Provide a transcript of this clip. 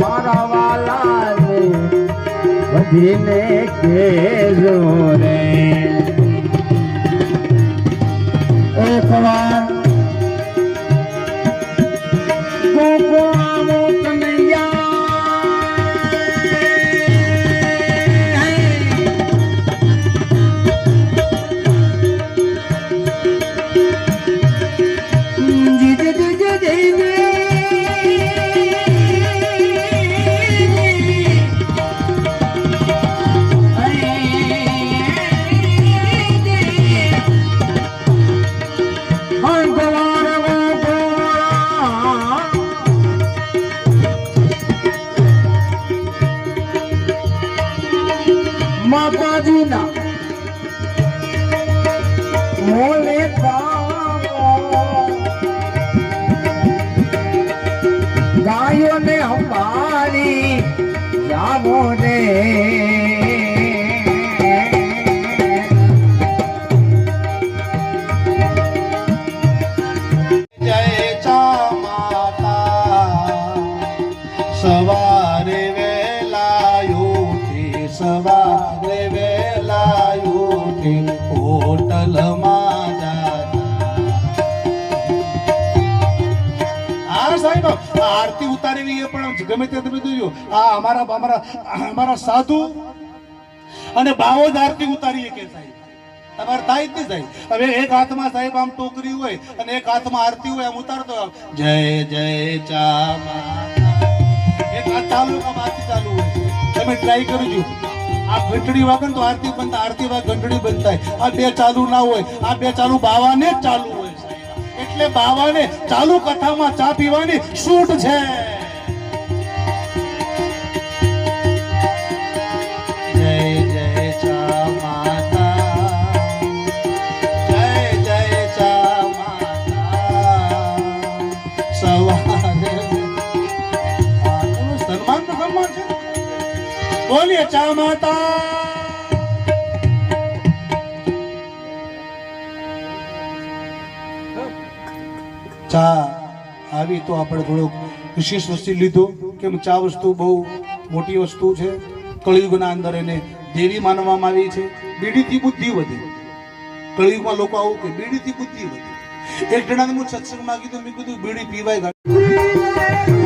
મારા વાલાને બધીને કેજો રે. માતાજીના મોલે કામો ગાયોને અંબાડી જાવો રે જય ચા માતા સવારે આ આરતી ઉતારેલી એ પણ ગમે તે તમે જોજો. આ અમારા અમારા અમારા સાધુ અને બાવો જ આરતી ઉતારીએ કે સાહેબ. તમારે થાય જ નહીં હવે એક હાથમાં સાહેબ આમ ટોકરી હોય અને એક હાથમાં આરતી હોય આમ ઉતારતો જય જય ચા એક હાથ ચાલુ આરતી ચાલુ હોય. તમે ટ્રાય કરજો. આ ઘંટડી વાગે તો આરતી બનતા, આરતી વાગે ઘંટડી બનતા આ બે ચાલુ ના હોય, આ બે ચાલુ બાવાને જ ચાલુ એટલે બાવાને ચાલુ કથામાં ચા પીવાની છૂટ છે. બોલીએ ચા ચા ચા આવી તો આપણે થોડોક વિશેષ વસ્તુ લીધું. કેમ ચા વસ્તુ બહુ મોટી વસ્તુ છે. કળિયુગના અંદર એને દેવી માનવામાં આવી છે. બીડીથી બુદ્ધિ વધે. કળિયુગમાં લોકો આવું કે બીડીથી બુદ્ધિ વધે. એક જણાને હું સત્સંગમાં કીધું, મેં કીધું, બીડી પીવાય.